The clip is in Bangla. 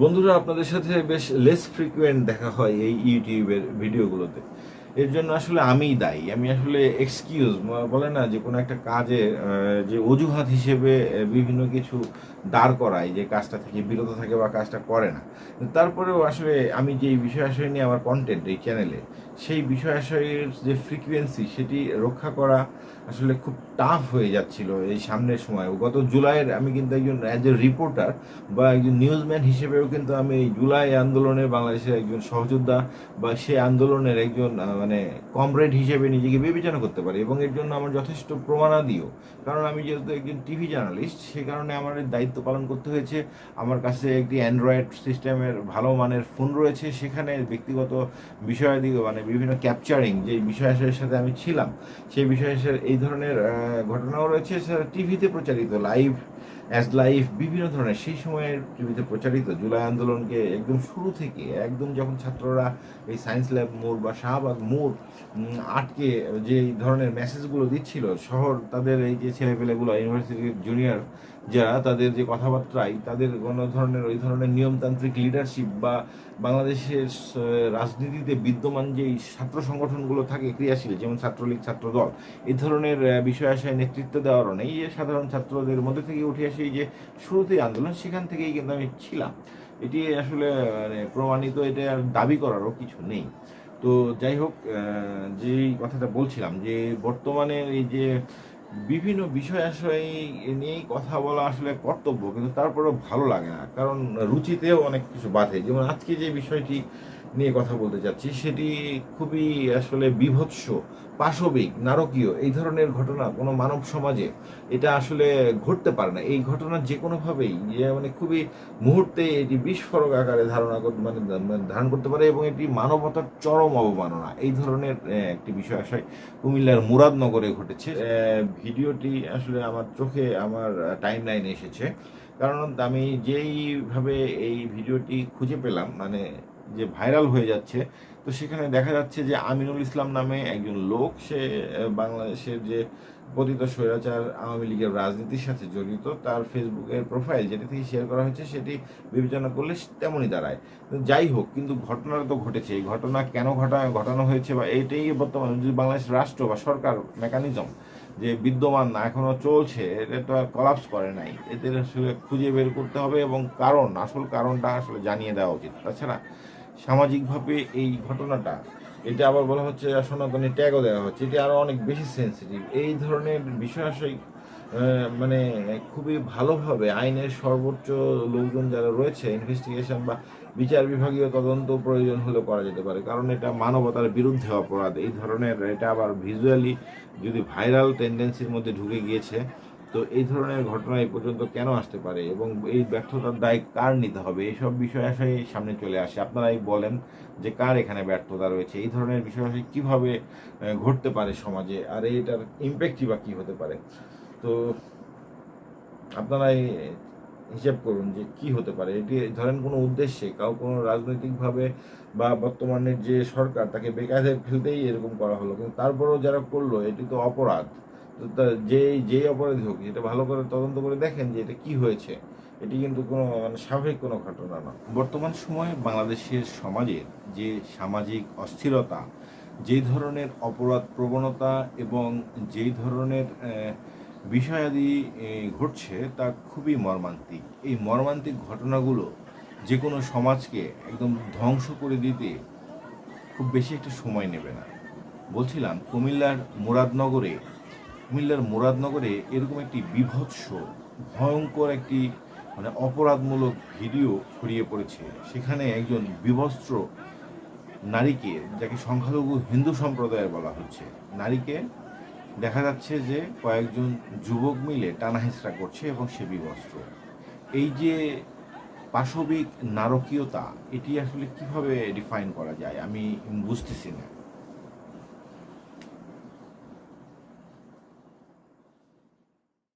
বন্ধুরা, আপনাদের সাথে বেশ লেস ফ্রিকুয়েন্ট দেখা হয় এই ইউটিউবের ভিডিওগুলোতে। এর জন্য আসলে আমিই দায়ী। আমি আসলে এক্সকিউজ বলে না যে কোনো একটা কাজে যে অজুহাত হিসেবে বিভিন্ন কিছু দাঁড় করায়, যে কাজটা থেকে বিরত থাকে বা কাজটা করে না। তারপরেও আসলে আমি যে বিষয় আশয় নিয়ে আমার কন্টেন্ট এই চ্যানেলে সেই বিষয় আশয়ের যে ফ্রিকুয়েন্সি সেটি রক্ষা করা আসলে খুব টাফ হয়ে যাচ্ছিল এই সামনের সময়। গত জুলাইয়ের, আমি কিন্তু একজন অ্যাজ এ রিপোর্টার বা একজন নিউজম্যান হিসেবেও কিন্তু আমি এই জুলাই আন্দোলনে বাংলাদেশের একজন সহযোদ্ধা বা সেই আন্দোলনের একজন মানে কমরেড হিসেবে নিজেকে বিবেচনা করতে পারি এবং এর জন্য আমার যথেষ্ট প্রমাণাদিও। কারণ আমি যেহেতু একজন টিভি জার্নালিস্ট সে কারণে আমার দায়িত্ব পালন করতে হয়েছে। আমার কাছে একটি অ্যান্ড্রয়েড সিস্টেমের ভালো মানের ফোন রয়েছে। সেখানে ব্যক্তিগত বিষয়াদি মানে বিভিন্ন ক্যাপচারিং যে বিষয়ের সাথে আমি ছিলাম, সেই বিষয়ের এই ধরনের ঘটনাও রয়েছে। টিভিতে প্রচারিত লাইভ অ্যাজ লাইভ বিভিন্ন ধরনের। সেই সময়ের টিভিতে প্রচারিত জুলাই আন্দোলনকে একদম শুরু থেকে, একদম যখন ছাত্ররা এই সায়েন্স ল্যাব মোড় বা শাহবাগ মোড় আটকে যে ধরনের মেসেজগুলো দিচ্ছিল, শহর, তাদের এই যে ছেলেপেলেগুলো ইউনিভার্সিটির জুনিয়র যারা, তাদের যে কথাবার্তায়, তাদের কোনো ধরনের, ওই ধরনের নিয়মতান্ত্রিক লিডারশিপ বা বাংলাদেশের রাজনীতিতে বিদ্যমান যেই ছাত্র সংগঠনগুলো থাকে, ক্রিয়াশীল, যেমন ছাত্রলীগ, ছাত্রদল এই ধরনের বিষয় আশায় নেতৃত্ব দেওয়ার যে সাধারণ ছাত্রদের মধ্যে থেকে উঠে আসে এই যে শুরুতেই আন্দোলন, সেখান থেকেই কিন্তু আমি ছিলাম। এটি আসলে মানে প্রমাণিত, এটা আর দাবি করারও কিছু নেই। তো যাই হোক যেই কথাটা বলছিলাম যে বর্তমানে এই যে বিভিন্ন বিষয় আসলে নিয়েই কথা বলা আসলে কর্তব্য, কিন্তু তারপরেও ভালো লাগে না। কারণ রুচিতেও অনেক কিছু বাধে। যেমন আজকে যে বিষয়টি নিয়ে কথা বলতে চাচ্ছি, সেটি খুবই আসলে বিভৎস, পাশবিক, নারকীয়, এই ধরনের ঘটনা কোনো মানব সমাজে এটা আসলে ঘটতে পারে না। এই ঘটনা যে কোনোভাবেই যে মানে খুবই মুহূর্তে এটি বিস্ফোরক আকারে ধারণা করতে মানে মানে ধারণ করতে পারে এবং এটি মানবতার চরম অবমাননা, এই ধরনের একটি বিষয় আসায় কুমিল্লার মুরাদনগরে ঘটেছে। ভিডিওটি আসলে আমার চোখে, আমার টাইম লাইনে এসেছে। কারণ আমি যেইভাবে এই ভিডিওটি খুঁজে পেলাম মানে যে ভাইরাল হয়ে যাচ্ছে, তো সেখানে দেখা যাচ্ছে যে আমিনুল ইসলাম নামে একজন লোক, সে বাংলাদেশের যে পতিত স্বৈরাচার আওয়ামী লীগের রাজনীতির সাথে জড়িত, তার ফেসবুকের প্রোফাইল যেটি থেকে শেয়ার করা হয়েছে, সেটি বিবেচনা করলে তেমনই দাঁড়ায়। যাই হোক, কিন্তু ঘটনাটা তো ঘটেছে। এই ঘটনা কেন ঘটা, ঘটানো হয়েছে বা এটাই বর্তমানে যদি বাংলাদেশ রাষ্ট্র বা সরকার মেকানিজম যে বিদ্যমান না এখনও চলছে, এটা তো কলাপস করে নাই। এদের আসলে খুঁজে বের করতে হবে এবং কারণ, আসল কারণটা আসলে জানিয়ে দেওয়া উচিত। তাছাড়া সামাজিকভাবে এই ঘটনাটা, এটা আবার বলা হচ্ছে সনাতনী ট্যাগও দেওয়া হচ্ছে, এটি আরও অনেক বেশি সেন্সিটিভ এই ধরনের বিষয় আসলে মানে খুবই ভালোভাবে আইনের সর্বোচ্চ লোকজন যারা রয়েছে ইনভেস্টিগেশন বা বিচার বিভাগীয় তদন্ত প্রয়োজন হলে করা যেতে পারে। কারণ এটা মানবতার বিরুদ্ধে অপরাধ। এই ধরনের, এটা আবার ভিজুয়ালি যদি ভাইরাল টেন্ডেন্সির মধ্যে ঢুকে গিয়েছে তো এই ধরনের ঘটনা এই পর্যন্ত কেন আসতে পারে এবং এই ব্যর্থতার দায় কার নিতে হবে? এইসব বিষয় আসলে সামনে চলে আসে। আপনারাই বলেন যে কার এখানে ব্যর্থতা রয়েছে। এই ধরনের বিষয় আসলে কীভাবে ঘটতে পারে সমাজে? আর এইটার ইম্প্যাক্টই বা কী হতে পারে? তো আপনারাই হিসাব করুন যে কি হতে পারে। এটি ধরেন কোনো উদ্দেশ্যে, কাউ কোনো রাজনৈতিকভাবে বা বর্তমানের যে সরকার, তাকে বেকায়দায় ফেলতেই এরকম করা হলো। কিন্তু তারপরেও যারা করল, এটি তো অপরাধ। যে যেই অপরাধী হোক এটা ভালো করে তদন্ত করে দেখেন যে এটা কি হয়েছে, এটি কিন্তু কোনো মানে স্বাভাবিক কোনো ঘটনা না। বর্তমান সময়ে বাংলাদেশের সমাজের যে সামাজিক অস্থিরতা যেই ধরনের অপরাধ প্রবণতা এবং যেই ধরনের বিষয়াদি ঘটছে তা খুবই মর্মান্তিক। এই মর্মান্তিক ঘটনাগুলো যে কোনো সমাজকে একদম ধ্বংস করে দিতে খুব বেশি একটা সময় নেবে না। বলছিলাম, কুমিল্লার মুরাদনগরে কুমিল্লার মুরাদনগরে এরকম একটি বিভৎস, ভয়ঙ্কর একটি মানে অপরাধমূলক ভিডিও ছড়িয়ে পড়েছে। সেখানে একজন বিবস্ত্র নারীকে, যাকে সংখ্যালঘু হিন্দু সম্প্রদায়ের বলা হচ্ছে, নারীকে দেখা যাচ্ছে যে কয়েকজন যুবক মিলে টানাহেঁচড়া করছে এবং সে বিবস্ত্র। এই যে পাশবিক নারকীয়তা, এটি আসলে কীভাবে ডিফাইন করা যায়? আমি বুঝতেছি না।